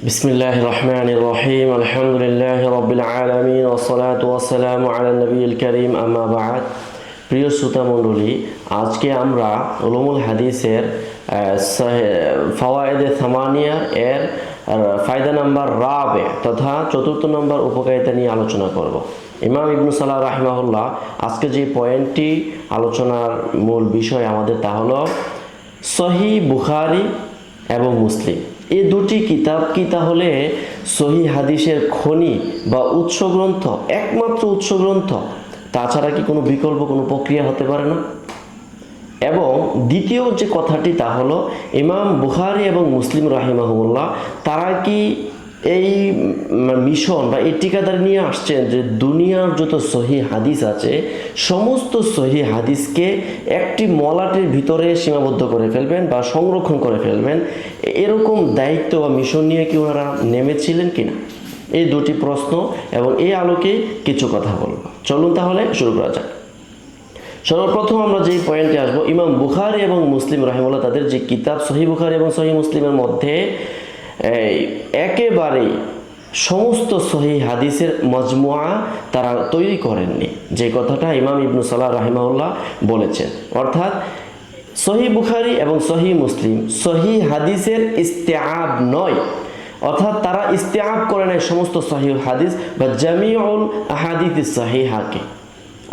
بسم الله الرحمن الرحيم الحمد لله رب العالمين والصلاة والسلام على النبي الكريم أما بعد প্রিয় শ্রোতা মণ্ডলী আজকে আমরা উলুমুল হাদিসের ফওয়ায়দে থামানিয়া এর আহ, ফায়দা নাম্বার রাবে তথা চতুর্থ নম্বর উপকারিতা নিয়ে আলোচনা করব ইমাম ইবনু সালাহ রাহিমাহুল্লাহ আজকে যে পয়েন্টটি আলোচনার মূল বিষয় আমাদের তা হলো সহি বুখারি এবং মুসলিম এই দুটি কিতাব কি তাহলে সহি হাদিসের খনি বা উৎস গ্রন্থ একমাত্র উৎস গ্রন্থ তাছাড়া কি কোনো বিকল্প, কোনো প্রক্রিয়া হতে পারে না? এবং দ্বিতীয় যে কথাটি তা হলো, ইমাম বুহারি এবং মুসলিম রাহিমাহুল্লাহ, তারা কি এই মিশন বা এই ঠিকাদার নিয়ে আসছেন যে দুনিয়ার যত সহি হাদিস আছে, সমস্ত সহি হাদিসকে একটি মলাটের ভিতরে সীমাবদ্ধ করে ফেলবেন বা সংরক্ষণ করে ফেলবেন। এরকম দায়িত্ব বা মিশন নিয়ে কি ওনারা নেমেছিলেন কিনা? এই দুটি প্রশ্ন এবং এই আলোকে কিছু কথা বলব। চলুন তাহলে শুরু করা যাক। সর্বপ্রথম আমরা যে পয়েন্টে আসব, ইমাম বুখারি এবং মুসলিম রাহিমুল্লাহ তাদের যে কিতাব, সহি বুখারি এবং সহি মুসলিমের মধ্যে এই, একেবারেই সমস্ত সহি হাদিসের মজমুয়া তারা তৈরি করেননি। যে কথাটা ইমাম ইবনু সাল্লাহ রাহিমাউল্লাহ বলেছেন। অর্থাৎ সহি বুখারি এবং সহি মুসলিম সহি হাদিসের ইস্তেআব নয়। অর্থাৎ তারা ইস্তেআব করে নেয় সমস্ত সহি হাদিস বা জামিউল আহাদিস সাহিহাকে।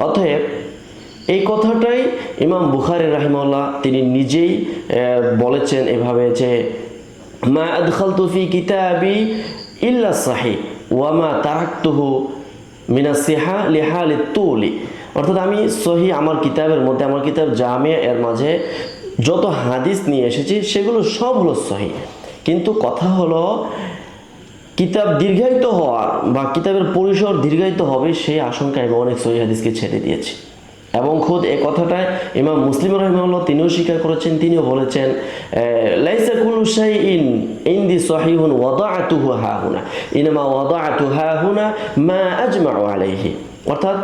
অতএব এই কথাটাই ইমাম বুখারি রাহিমাল্লাহ তিনি নিজেই বলেছেন এভাবে যে মা আদখালতু ফি কিতাবি ইল্লা সাহি ওয়ামা তারাকতুহু মিনা সিহা লিহালি তুলি। অর্থাৎ আমি সহি আমার কিতাবের মধ্যে, আমার কিতাব জামিয়া এর মাঝে যত হাদিস নিয়ে এসেছি, সেগুলো সব হলো সহি। কিন্তু কথা হলো, কিতাব দীর্ঘায়িত হওয়ার বা কিতাবের পরিসর দীর্ঘায়িত হবে সেই আশঙ্কায় আমি অনেক সহি হাদিসকে ছেড়ে দিয়েছি। এবং খুদ এ কথাটায় ইমাম মুসলিম রহমাল্লাহ তিনিও স্বীকার করেছেন, তিনিও বলেছেন লাইসা কুলু শাই ইন ইন ইন্দি সহিহুন ওয়াদাআতুহু হাহুনা। ইনমা ওয়াদাআতু হাহুনা মা আজমাউ আলাইহি। অর্থাৎ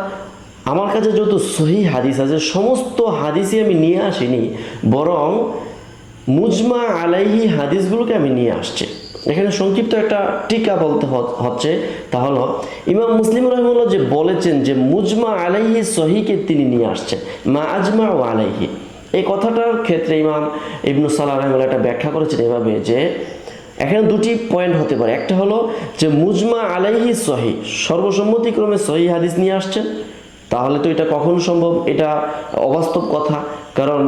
আমার কাছে যত সহি হাদিস আছে, সমস্ত হাদিসই আমি নিয়ে আসিনি, বরং মুজমা আলাইহি হাদিসগুলোকে আমি নিয়ে আসছি। এখানে সংক্ষিপ্ত একটা টিকা বলতে হচ্ছে, তা হলো, ইমাম মুসলিম রহমুল্লাহ যে বলেছেন যে মুজমা আলাইহি সহিকে তিনি নিয়ে আসছেন, মা আজমা ও আলাইহি। এই কথাটার ক্ষেত্রে ইমাম ইবনু সাল্লাহ রহমুল্লাহ একটা ব্যাখ্যা করেছেন এভাবে যে, এখানে দুটি পয়েন্ট হতে পারে। একটা হলো যে মুজমা আলাইহি সহি, সর্বসম্মতিক্রমে সহি হাদিস নিয়ে আসছেন। তাহলে তো এটা কখন সম্ভব? এটা অবাস্তব কথা। কারণ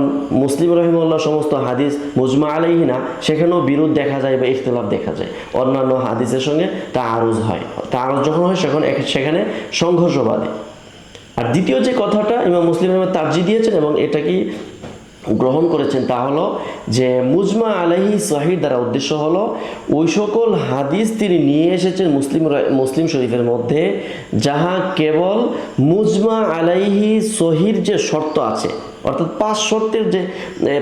মুসলিম রহিমুল্লাহ সমস্ত হাদিস মুজমা আলাইহি না, সেখানেও বিরোধ দেখা যায় বা ইখতলাফ দেখা যায়। অন্যান্য হাদিসের সঙ্গে তা আরজ হয়। তা আরজ যখন হয়, সেখন সেখানে সংঘর্ষ বাধে। আর দ্বিতীয় যে কথাটা ইমাম মুসলিম আহমেদ তার্জি দিয়েছেন এবং এটা কি গ্রহণ করেছেন, তা হলো যে মুজমা আলাহি সাহির দ্বারা উদ্দেশ্য হলো, ওই সকল হাদিস তিনি নিয়ে এসেছেন মুসলিম মুসলিম শরীফের মধ্যে, যাহা কেবল মুজমা আলাইহি সহির যে শর্ত আছে। অর্থাৎ পাঁচ শর্তের যে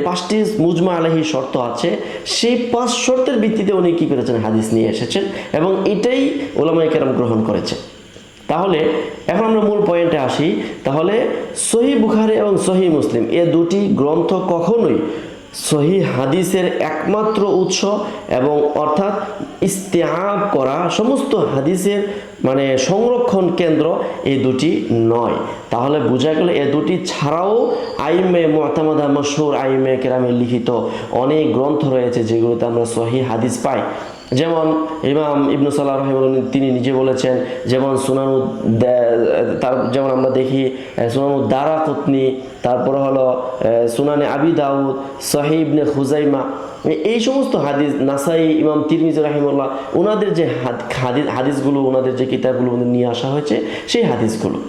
পাঁচটি মুজমা আলহি শর্ত আছে, সেই পাঁচ শর্তের ভিত্তিতে উনি কী করেছেন? হাদিস নিয়ে এসেছেন এবং এটাই ওলামাই কেরাম গ্রহণ করেছে। তাহলে, এখন আমরা মূল পয়েন্টে আসি। তাহলে সহি বুখারি এবং সহি মুসলিম, এ দুটি গ্রন্থ কখনোই সহি হাদিসের একমাত্র উৎস এবং অর্থাৎ ইস্তেহাব করা সমস্ত হাদিসের মানে সংরক্ষণ কেন্দ্র এই দুটি নয়। তাহলে বোঝা গেল এ দুটি ছাড়াও আইমে মোতামাদা মশহুর আইমে কেরামে লিখিত অনেক গ্রন্থ রয়েছে যেগুলোতে আমরা সহি হাদিস পাই। যেমন ইমাম ইবনু সাল্লাহ রহিমুল্লাহ তিনি নিজে বলেছেন, যেমন সুনানু তার, যেমন আমরা দেখি সুনানু দারা কুতনি, তারপরে হলো সুনানে আবি দাউদ সহি ইবনে খুজাইমা এই সমস্ত হাদিস, নাসাই ইমাম তিরমিজ রাহিমুল্লাহ ওনাদের যে হাদ- হাদিস, হাদিসগুলো ওনাদের যে কিতাবগুলো নিয়ে আসা হয়েছে, সেই হাদিসগুলো।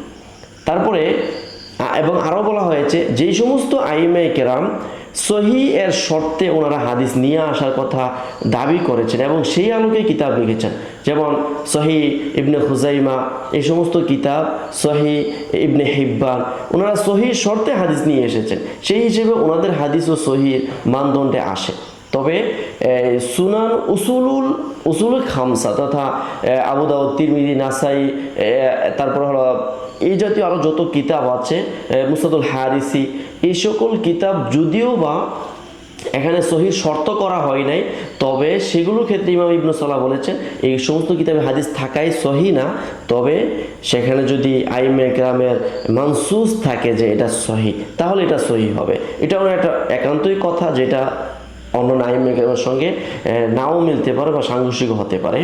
তারপরে এবং আরও বলা হয়েছে, যেই সমস্ত আইমে কেরাম সহি এর শর্তে ওনারা হাদিস নিয়ে আসার কথা দাবি করেছেন এবং সেই আলোকে কিতাব লিখেছেন। যেমন সহি ইবনে হুজাইমা এই সমস্ত কিতাব সহি ইবনে হিব্বান, ওনারা সহি শর্তে হাদিস নিয়ে এসেছেন। সেই হিসেবে ওনাদের হাদিস ও সহির মানদণ্ডে আসে। তবে সুনান উসুলুল উসুল খামসা তথা আবু দাউদ, তিরমিজি, নাসাই তারপর হলো এই জাতীয় আরও যত কিতাব আছে মুসাদুল হারিসি, এই সকল কিতাব যদিও বা এখানে সহি শর্ত করা হয় নাই, তবে সেগুলোর ক্ষেত্রে ইমাম ইবনু সাল্লাহ বলেছেন, এই সমস্ত কিতাবে হাদিস থাকাই সহি না, তবে সেখানে যদি আইমে গ্রামের মানসুস থাকে যে এটা সহি তাহলে এটা সহি হবে। এটা একটা একান্তই কথা যেটা অন্য গ্রামের সঙ্গে নাও মিলতে পারে বা সাংঘর্ষিক হতে পারে।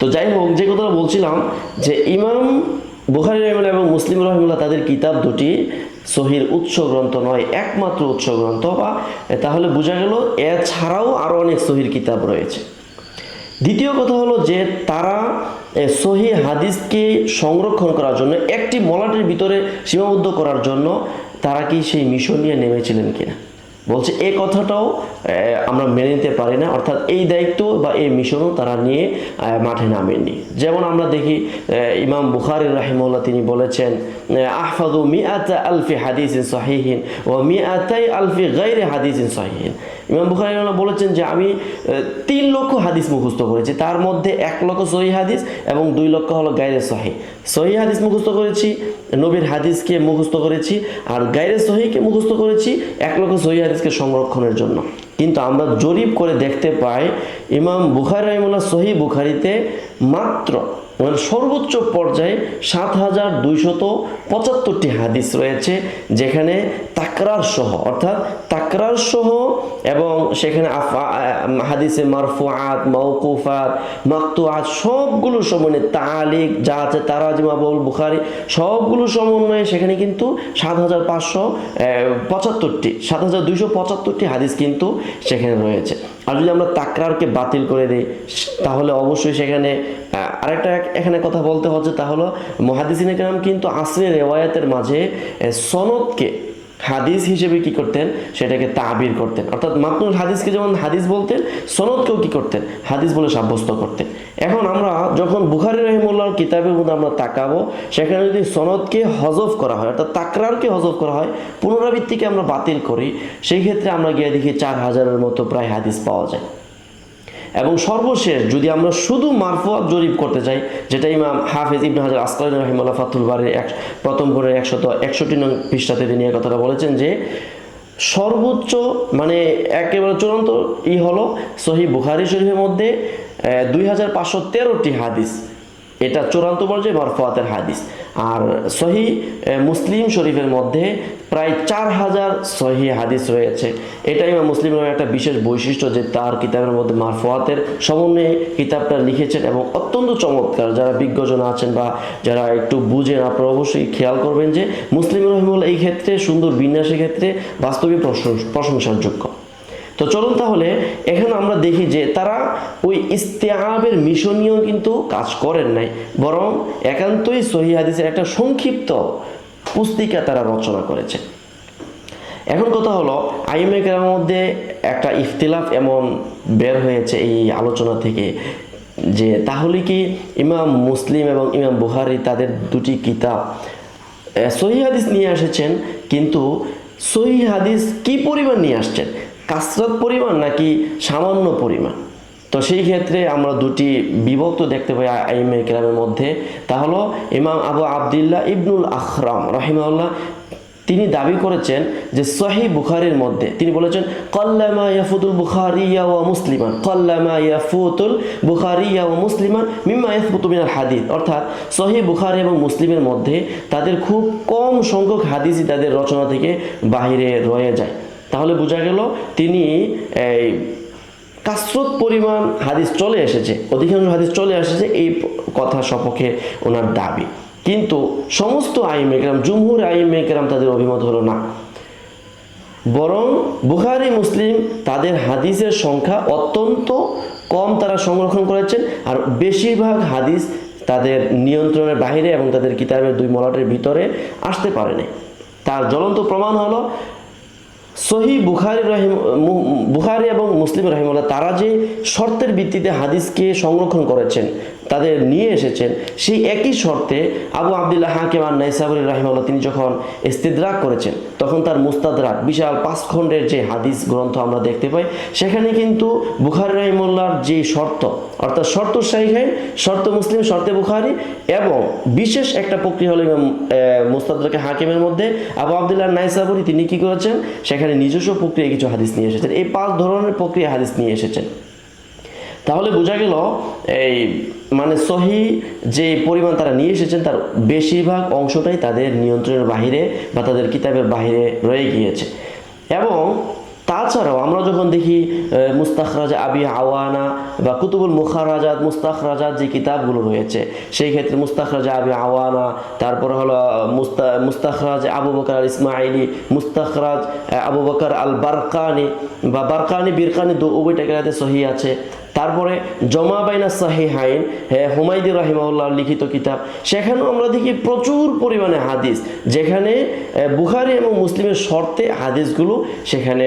তো যাই হোক, যে কথাটা বলছিলাম যে ইমাম বুখারি রহমুল্লাহ এবং মুসলিম রহমুল্লাহ তাদের কিতাব দুটি সহির উৎস গ্রন্থ নয়, একমাত্র উৎস গ্রন্থ বা তাহলে বোঝা গেল এছাড়াও আরও অনেক সহির কিতাব রয়েছে। দ্বিতীয় কথা হলো যে তারা সহি হাদিসকে সংরক্ষণ করার জন্য, একটি মলাটের ভিতরে সীমাবদ্ধ করার জন্য তারা কি সেই মিশন নিয়ে নেমেছিলেন কিনা? বলছে এই কথাটাও আমরা মেনে নিতে পারি না। অর্থাৎ এই দায়িত্ব বা এই মিশনও তারা নিয়ে মাঠে নামেননি। যেমন আমরা দেখি ইমাম বুখারি রাহিমুল্লাহ তিনি বলেছেন আহফাদু মিআতা আলফি হাদিসিন সহিহিন ও মিআতাই আলফি গাইরে হাদিসিন সহিহিন। ইমাম বুখারি বলেছেন যে আমি তিন লক্ষ হাদিস মুখস্থ করেছি। তার মধ্যে এক লক্ষ সহি হাদিস এবং দুই লক্ষ হলো গাইরে সহি। সহি হাদিস মুখস্থ করেছি, নবীর হাদিসকে মুখস্থ করেছি আর গাইরে সহিকে মুখস্থ করেছি এক লক্ষ সহি হাদিসকে সংরক্ষণের জন্য। কিন্তু আমরা জরিপ করে দেখতে পাই, ইমাম বুখারি রহিমুল্লাহ সহি বুখারিতে মাত্র মানে সর্বোচ্চ পর্যায়ে সাত হাজার দুইশত পঁচাত্তরটি হাদিস রয়েছে, যেখানে তাকরার সহ, অর্থাৎ তাকরার সহ এবং সেখানে হাদিসে মারফুআত মৌকুফাত মাকতুআত, সবগুলো সমন্বয়ে তালিক যা আছে তারাজিমাবুল বুখারি, সবগুলো সমন্বয়ে সেখানে কিন্তু সাত হাজার পাঁচশো পঁচাত্তরটি সাত হাজার দুইশো পঁচাত্তরটি হাদিস কিন্তু সেখানে রয়েছে। আর যদি আমরা তাকরারকে বাতিল করে দিই, তাহলে অবশ্যই সেখানে আরেকটা এখানে কথা বলতে হচ্ছে তাহলে মহাদিসিন একরাম কিন্তু আসরের রেওয়ায়াতের মাঝে সনদকে হাদিস হিসেবে কি করতেন? সেটাকে তাবির করতেন। অর্থাৎ মাতনুল হাদিসকে যেমন হাদিস বলতেন, সনদকেও কি করতেন? হাদিস বলে সাব্যস্ত করতেন। এখন আমরা যখন বুখারি রহিমুল্লাহর কিতাবের মধ্যে আমরা তাকাবো, সেখানে যদি সনদকে হজফ করা হয়, অর্থাৎ তাকরারকে হজফ করা হয়, পুনরাবৃত্তিকে আমরা বাতিল করি, সেই ক্ষেত্রে আমরা গিয়ে দেখি চার হাজারের মতো প্রায় হাদিস পাওয়া যায়। এবং সর্বশেষ, যদি আমরা শুধু মারফুয়াত জরিপ করতে চাই, যেটা ইমাম হাফেজ ইবনে হাজার আসকালীন রহিমাল্লাহ ফাতুল বাড়ির এক, প্রথম করে একশত একষট্টি নং পৃষ্ঠাতে তিনি কথাটা বলেছেন যে, সর্বোচ্চ মানে একেবারে চূড়ান্ত ই হলো সহি বুখারি শরীফের মধ্যে দুই হাজার পাঁচশো তেরোটি হাদিস। এটা চূড়ান্ত পর্যায়ে মারফুয়াতের হাদিস। আর সহি মুসলিম শরীফের মধ্যে প্রায় চার হাজার সহি হাদিস রয়েছে। এটা ইমাম মুসলিমের একটা বিশেষ বৈশিষ্ট্য যে তার কিতাবের মধ্যে মারফুয়াতের সমন্বয়ে কিতাবটা লিখেছেন এবং অত্যন্ত চমৎকার। যারা বিজ্ঞজন আছেন বা যারা একটু বুঝেন, আপনারা অবশ্যই খেয়াল করবেন যে মুসলিম রহিমুল্লাহ এই ক্ষেত্রে সুন্দর বিন্যাসের ক্ষেত্রে বাস্তবিক প্রশংস- প্রশংসার যোগ্য। তো চলুন তাহলে, এখানে আমরা দেখি যে তারা ওই ইস্তেআবের মিশন নিয়েও কিন্তু কাজ করেন নাই, বরং একান্তই সহি হাদিসের একটা সংক্ষিপ্ত পুস্তিকা তারা রচনা করেছে। এখন কথা হলো আইমেকের মধ্যে একটা ইফতিলাফ এমন বের হয়েছে এই আলোচনা থেকে যে তাহলে কি ইমাম মুসলিম এবং ইমাম বুহারি তাদের দুটি কিতাব সহি হাদিস নিয়ে এসেছেন, কিন্তু সহি হাদিস কি পরিমাণ নিয়ে আসছেন? কাসরত পরিমাণ নাকি সামান্য পরিমাণ? তো সেই ক্ষেত্রে আমরা দুটি বিভক্ত দেখতে পাই আইমে কেরামের মধ্যে। তা হলো ইমাম আবু আবদুল্লাহ ইবনুল আখরাম রহিমাল্লাহ তিনি দাবি করেছেন যে সহি বুখারির মধ্যে, তিনি বলেছেন, কল্লামা ইয়াফুতুল বুখারিয়া ওয়া মুসলিমান, কল্লামা ইয়াফুতুল বুখারিয়া ওয়া মুসলিমান মিম্মা ইয়াফুতু মিনাল হাদিস। অর্থাৎ সহি বুখারি এবং মুসলিমের মধ্যে তাদের খুব কম সংখ্যক হাদিসই তাদের রচনা থেকে বাহিরে রয়ে যায়। তাহলে বোঝা গেল তিনি এই কাসরত পরিমাণ হাদিস চলে এসেছে, অধিকাংশ হাদিস চলে এসেছে এই কথা সপক্ষে ওনার দাবি। কিন্তু সমস্ত আইমেকেরাম জুমহুর আইমেকেরাম তাদের অভিমত হলো না। বরং বুখারি, মুসলিম তাদের হাদিসের সংখ্যা অত্যন্ত কম তারা সংরক্ষণ করেছেন আর বেশিরভাগ হাদিস তাদের নিয়ন্ত্রণের বাইরে এবং তাদের কিতাবের দুই মলাটের ভিতরে আসতে পারেনি তার জ্বলন্ত প্রমাণ হলো সহি বুখারি রহিম বুখারি এবং মুসলিম রহিমুল্লাহ তারা যে শর্তের ভিত্তিতে হাদিসকে সংরক্ষণ করেছেন, তাদের নিয়ে এসেছেন, সেই একই শর্তে আবু আবদুল্লাহ হাকিম আর নাইসাবুর রাহিমাল্লাহ তিনি যখন ইস্তিদ্রাক করেছেন, তখন তার মুস্তাদরাক, বিশাল পাঁচ খণ্ডের যে হাদিস গ্রন্থ আমরা দেখতে পাই, সেখানে কিন্তু বুখারি রাহিমুল্লাহর যে শর্ত, অর্থাৎ শর্ত শাহিহাইন শর্ত মুসলিম, শর্তে বুখারি এবং বিশেষ একটা প্রক্রিয়া হলো মুস্তাদরাকে হাকিমের মধ্যে, আবু আবদুল্লাহ নাইসাবুরি তিনি কি করেছেন, সেখানে নিজস্ব প্রক্রিয়া কিছু হাদিস নিয়ে এসেছেন। এই পাঁচ ধরনের প্রক্রিয়া হাদিস নিয়ে এসেছেন। তাহলে বোঝা গেল, এই মানে সহি যে পরিমাণ তারা নিয়ে এসেছেন, তার বেশিরভাগ অংশটাই তাদের নিয়ন্ত্রণের বাহিরে বা তাদের কিতাবের বাহিরে রয়ে গিয়েছে। এবং তাছাড়াও আমরা যখন দেখি মুস্তাখরাজ আবি আওয়ানা বা কুতুবুল মুখারাজাত, মুস্তাখরাজাত যে কিতাবগুলো রয়েছে, সেই ক্ষেত্রে মুস্তাখরাজ আবি আওয়ানা, তারপর হলো মুস্তা, মুস্তাখরাজ আবু বকর আল ইসমাইলি মুস্তাখরাজ আবু বকর আল বারকানি বা বারকানি, বিরকানি দু উভয়টা সহি আছে। তারপরে জমা বাইনা সাহি হাইন হ্যাঁ হুমায়দি রাহিমাউল্লাহ লিখিত কিতাব, সেখানেও আমরা দেখি প্রচুর পরিমাণে হাদিস, যেখানে বুখারি এবং মুসলিমের শর্তে হাদিসগুলো সেখানে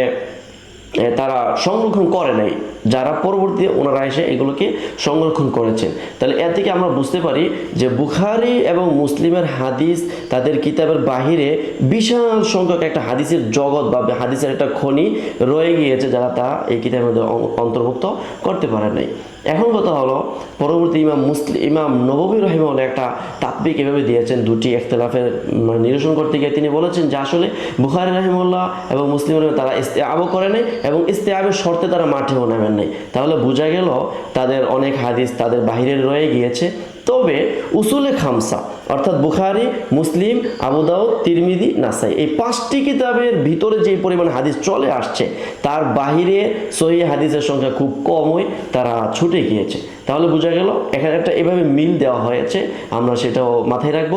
তারা সংরক্ষণ করে নাই। যারা পরবর্তীতে ওনারা এসে এগুলোকে সংরক্ষণ করেছেন। তাহলে এ থেকে আমরা বুঝতে পারি যে বুখারি এবং মুসলিমের হাদিস তাদের কিতাবের বাহিরে বিশাল সংখ্যক একটা হাদিসের জগৎ বা হাদিসের একটা খনি রয়ে গিয়েছে যারা তা এই কিতাবের মধ্যে অন্তর্ভুক্ত করতে পারে নাই। এখন কথা হলো, পরবর্তী ইমাম মুসলিম ইমাম নবী রহিমউল্লাহ একটা তাত্বিক এভাবে দিয়েছেন, দুটি একতলাফের মানে নিরসন করতে গিয়ে তিনি বলেছেন যে আসলে বুখারি রহিমুল্লাহ এবং মুসলিম রহিম তারা ইস্তে আবো করে নাই এবং ইস্তে আবের শর্তে তারা মাঠেও নামেন নাই। তাহলে বোঝা গেল তাদের অনেক হাদিস তাদের বাহিরে রয়ে গিয়েছে। তবে উসুলে খামসা অর্থাৎ বুখারি মুসলিম আবু দাউদ তিরমিদি নাসাই। এই পাঁচটি কিতাবের ভিতরে যে পরিমাণ হাদিস চলে আসছে তার বাহিরে সহি হাদিসের সংখ্যা খুব কমই তারা ছুটে গিয়েছে। তাহলে বোঝা গেল এখানে একটা এভাবে মিল দেওয়া হয়েছে আমরা সেটাও মাথায় রাখব।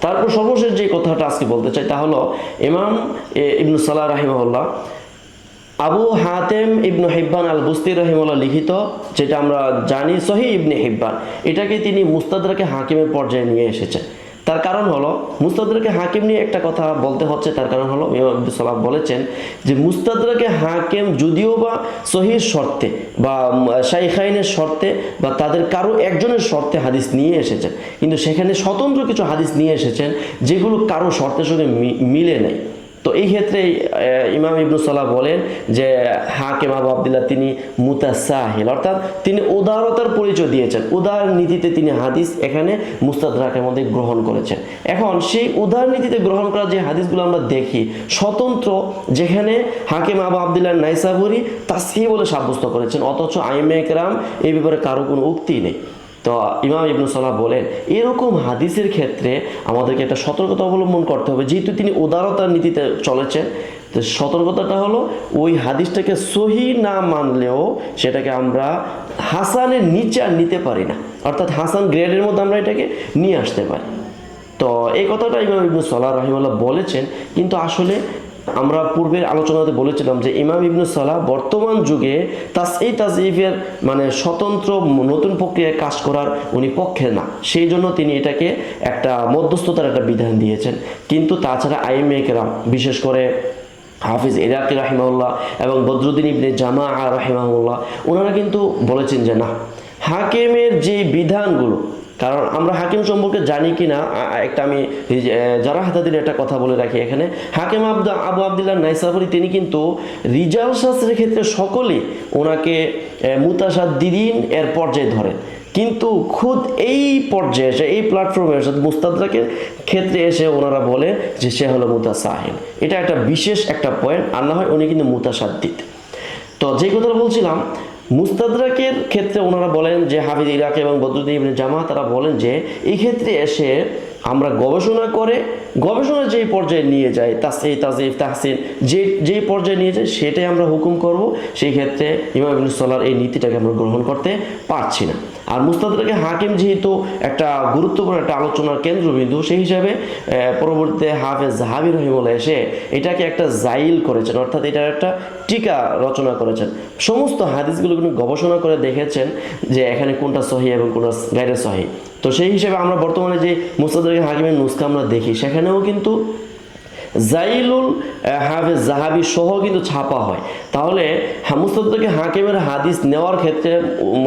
তারপর সর্বশেষ যে কথাটা আজকে বলতে চাই তা হলো ইমাম এ, ইবনু সালাহ রাহিমহল্লা আবু হাতেম ইবনু হিব্বান আল বুস্তি রহিমুল্লাহ লিখিত, যেটা আমরা জানি সহি ইবনে হিব্বান। এটাকে তিনি মুস্তাদরাকে হাকিমের পর্যায়ে নিয়ে এসেছেন। তার কারণ হলো, মুস্তাদরাকে হাকিম নিয়ে একটা কথা বলতে হচ্ছে, তার কারণ হলো ইমাম আব্দুল সালাম বলেছেন যে, মুস্তাদরাকে হাকিম যদিও বা সহির শর্তে বা শাইখাইনের শর্তে বা তাদের কারও একজনের শর্তে হাদিস নিয়ে এসেছেন। কিন্তু সেখানে স্বতন্ত্র কিছু হাদিস নিয়ে এসেছেন, যেগুলো কারও শর্তের সঙ্গে মিলে নেই। তো এই ক্ষেত্রে ইমাম ইবনু সালাহ বলেন যে, হাকিম আবু আবদুল্লাহ তিনি মুতাসাহিল, অর্থাৎ তিনি উদারতার পরিচয় দিয়েছেন। উদার নীতিতে তিনি হাদিস এখানে মুস্তাদরাকের মধ্যে গ্রহণ করেছেন। এখন সেই উদার নীতিতে গ্রহণ করা যে হাদিসগুলো আমরা দেখি, স্বতন্ত্র, যেখানে হাকিম আবু আবদুল্লাহ নাইসাবুরি তাসহি বলে সাব্যস্ত করেছেন, অথচ আইমে একরাম এই ব্যাপারে কারও কোনো উক্তি নেই। তো ইমাম ইবনু সালাহ বলেন, এরকম হাদিসের ক্ষেত্রে আমাদেরকে একটা সতর্কতা অবলম্বন করতে হবে। যেহেতু তিনি উদারতার নীতিতে চলেছেন, তো সতর্কতাটা হলো ওই হাদিসটাকে সহি না মানলেও সেটাকে আমরা হাসানের নিচে আর নিতে পারি না। অর্থাৎ হাসান গ্রেডের মধ্যে আমরা এটাকে নিয়ে আসতে পারি। তো এই কথাটা ইমাম ইবনু সালাহ রহিমাল্লাহ বলেছেন, কিন্তু আসলে আমরা পূর্বের আলোচনাতে বলেছিলাম যে ইমাম ইবনু সালাহ বর্তমান যুগে তাস এই তাজিফের মানে স্বতন্ত্র নতুন প্রক্রিয়ায় কাজ করার উনি পক্ষে না। সেই জন্য তিনি এটাকে একটা মধ্যস্থতার একটা বিধান দিয়েছেন। কিন্তু তাছাড়া আইএমএ কেরাম, বিশেষ করে হাফিজ ইরাকি রাহিমাউল্লাহ এবং বদরুদ্দিন ইবনে জামা রাহিমাহুল্লাহ, ওনারা কিন্তু বলেছেন যে না, হাকিমের যে বিধানগুলো কারণ আমরা হাকিম সম্পর্কে জানি কি না একটা আমি যারা হাতাদিন একটা কথা বলে রাখি এখানে। হাকিম আবদা, আবু আবদুল্লাহ নাইসাফরি, তিনি কিন্তু রিজাল শাস্ত্রের ক্ষেত্রে সকলেই ওনাকে মুতাসাদ্দিদিন এর পর্যায়ে ধরেন কিন্তু খুদ এই পর্যায়ে এসে, এই প্ল্যাটফর্মে এসে মুস্তাদাকের ক্ষেত্রে এসে ওনারা বলে যে সে হলো মুতাসাহিল। এটা একটা বিশেষ একটা পয়েন্ট আর না হয় উনি কিন্তু মুতাসাদ্দিদ। তো যে কথাটা বলছিলাম মুস্তাদরাকের ক্ষেত্রে ওনারা বলেন যে হাফিজ ইরাক এবং বদরুদ্দিন ইবনে জামা তারা বলেন যে এই ক্ষেত্রে এসে আমরা গবেষণা করে গবেষণা যেই পর্যায়ে নিয়ে যায় তাসে তাজিফ তাহসিন, যে, যেই পর্যায়ে নিয়ে যায় সেটাই আমরা হুকুম করব। সেই ক্ষেত্রে ইমাম ইবনুল এই নীতিটাকে আমরা গ্রহণ করতে পারছি না। আর মুস্তাদরাকে হাকিম যেহেতু একটা গুরুত্বপূর্ণ একটা আলোচনার কেন্দ্রবিন্দু, সেই হিসাবে পরবর্তীতে হাফেজ জাহাবির রহিমুল্লাহ এসে এটাকে একটা জাইল করেছেন, অর্থাৎ এটার একটা টিকা রচনা করেছেন। সমস্ত হাদিসগুলো কিন্তু গবেষণা করে দেখেছেন যে এখানে কোনটা সহি এবং কোনটা গাইরে সহি। তো সেই হিসেবে আমরা বর্তমানে যে মুস্তাদরাকে হাকিমের নুস্খা আমরা দেখি, সেখানেও কিন্তু জাইলুল হাফেজ জাহাবি সহ কিন্তু ছাপা হয়। তাহলে মুস্তাদকে হাকিমের হাদিস নেওয়ার ক্ষেত্রে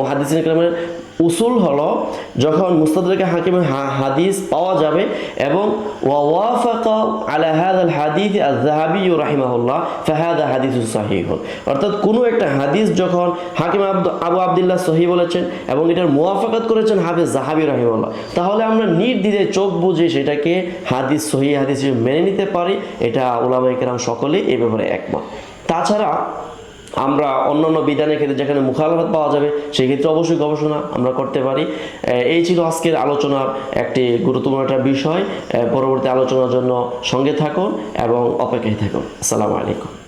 হাদিস ইকরামের উসুল হলো যখন মুস্তাদরিকে হাকিমের হা- হাদিস পাওয়া যাবে এবং ওয়াফাকা আলা হাদাল হাদিস আয-যাহাবী রাহিমাহুল্লাহ, ফাহাদা হাদিসুস সাহিহুন অর্থাৎ কোনো একটা হাদিস যখন হাকিম আবু আব্দুল্লাহ সহি বলেছেন এবং এটার মুওয়াফাকাত করেছেন হাফিজ জাহাবী রাহিমাহুল্লাহ, তাহলে আমরা নির্দ্বিধায় চোখ বুঝে সেটাকে হাদিস, সহি হাদিস মেনে নিতে পারি। এটা ওলামায়ে কেরাম সকলে এ ব্যাপারে একমত। তাছাড়া আমরা অন্যান্য বিধানের ক্ষেত্রে যেখানে মুখালাফাত পাওয়া যাবে, সেই ক্ষেত্রে অবশ্যই গবেষণা আমরা করতে পারি। এই ছিল আজকের আলোচনার একটি গুরুত্বপূর্ণ একটা বিষয়। পরবর্তী আলোচনার জন্য সঙ্গে থাকুন এবং অপেক্ষায় থাকুন। আসসালামু আলাইকুম।